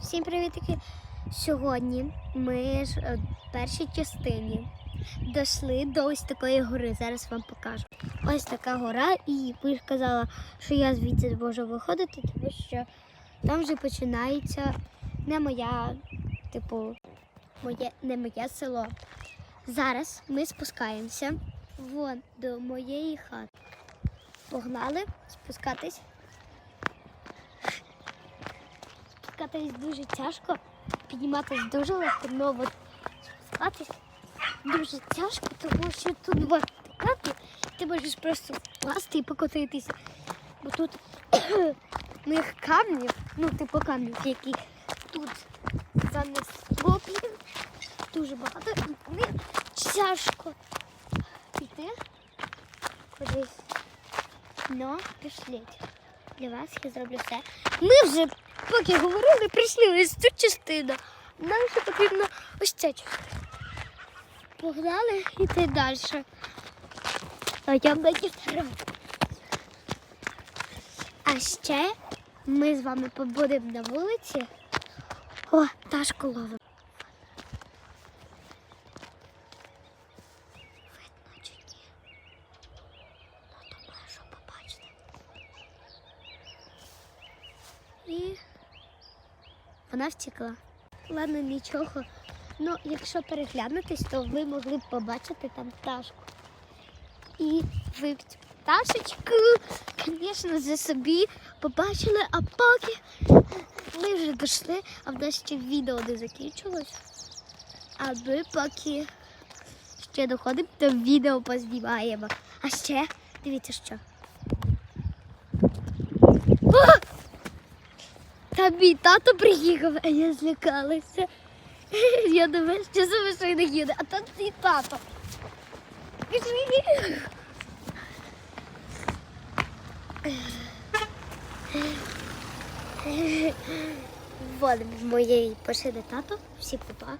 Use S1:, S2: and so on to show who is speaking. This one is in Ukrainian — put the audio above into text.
S1: Всім привітки! Сьогодні ми ж е, в першій частині дійшли до ось такої гори. Зараз вам покажу. Ось така гора, і ви ж казала, що я звідси можу виходити, тому що там вже починається не моя, типу, моє, не моє село. Зараз ми спускаємося вон до моєї хати. Погнали спускатись. Спускатись дуже тяжко, підніматись дуже легко, але от спускатись дуже тяжко, тому що тут вертикати, ти можеш просто впасти і покотитися. Бо тут моїх камнів, ну типу камнів, які тут занесло, дуже багато, і мені тяжко піти кудись. Ну, пішліть. Для вас я зроблю все. Ми вже, поки говорили, прийшли ось цю частину. Нам ще потрібно ось ця частина. Погнали йти далі. А я треба. А ще ми з вами побудемо на вулиці. О, ташку ловимо. Видно чи ні? Ну, думаю, що побачите. І вона втекла. Ладно, нічого. Ну, якщо переглянутись, то ви могли б побачити там пташку. І ви пташечку, звісно, за собі побачили, а поки ми вже дійшли, а в нас ще відео не закінчилось. А ми поки ще доходимо, то відео познімаємо. А ще дивіться що. Мій тато приїхав, а я злякалася. Я думаю, що за машина їде, а там твій тато. Пішли. Вон в моєї машини тато, всі папа.